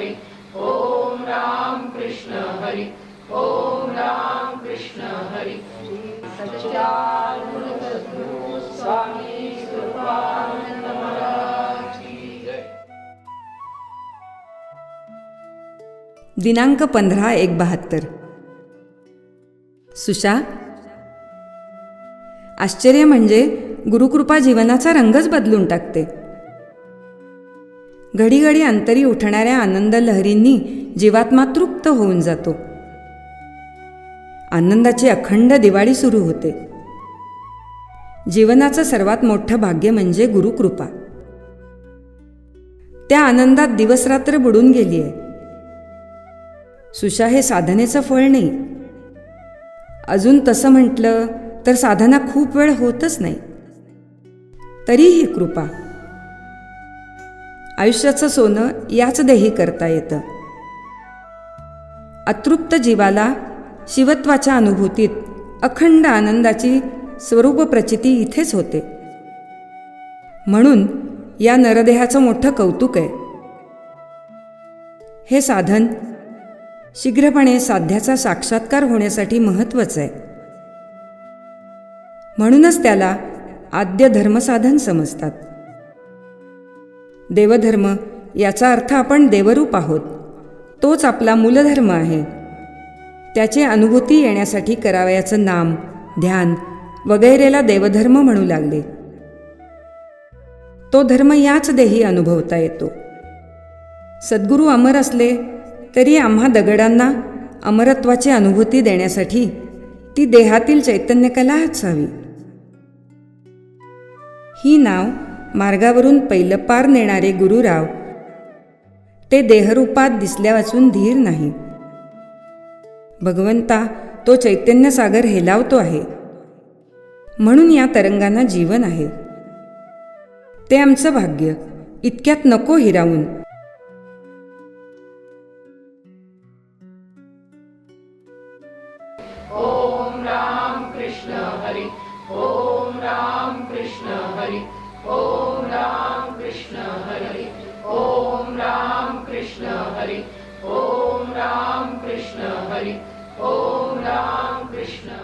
हरी। ओम राम कृष्ण हरी। ओम राम कृष्ण हरी। स्वामी कृपानंद महाराज दिनांक पंधरा एक बहात्तर. सुशा आश्चर्य म्हणजे गुरुकृपा जीवनाचा रंगच बदलून टाकते. घडीघडी अंतरी उठणाऱ्या आनंद लहरींनी जीवात्मा तृप्त होऊन जातो. आनंदाची अखंड दिवाळी सुरू होते. जीवनाचं सर्वात मोठं भाग्य म्हणजे गुरुकृपा. त्या आनंदात दिवसरात्र बुडून गेली आहे सुशा हे साधनेचं फळ नाही. अजून तसं म्हटलं तर साधना खूप वेळ होतच नाही. तरीही कृपा. आयुष्याचं सोनं याच देही करता येतं. अतृप्त जीवाला शिवत्वाच्या अनुभूतीत अखंड आनंदाची स्वरूप प्रचिती इथेच होते. म्हणून या नरदेहाचं मोठं कौतुक आहे. हे साधन शीघ्रपणे साध्याचा साक्षात्कार होण्यासाठी महत्वाचं आहे. म्हणूनच त्याला आद्य धर्मसाधन समजतात. देवधर्म याचा अर्थ आपण देवरूप आहोत. तोच आपला मूलधर्म आहे. त्याची अनुभूती येण्यासाठी करावयाचं नाम ध्यान वगैरेला देवधर्म म्हणू लागले. तो धर्म याच देही अनुभवता येतो. सद्गुरू अमर असले तरी आम्हा दगडांना अमरत्वाची अनुभूती देण्यासाठी ती देहातील चैतन्यकलाच हवी. ही नाव मार्गावरून पहिलं पार नेणारे गुरुराव. ते देहरूपात दिसल्या वाचून धीर नाही. भगवंता तो चैतन्यसागर हेलावतो आहे. म्हणून या तरंगांना जीवन आहे. ते आमचं भाग्य. इतक्यात नको हिरावून. ओम राम कृष्ण ओम राम कृष्ण ओम हरि ओम राम कृष्ण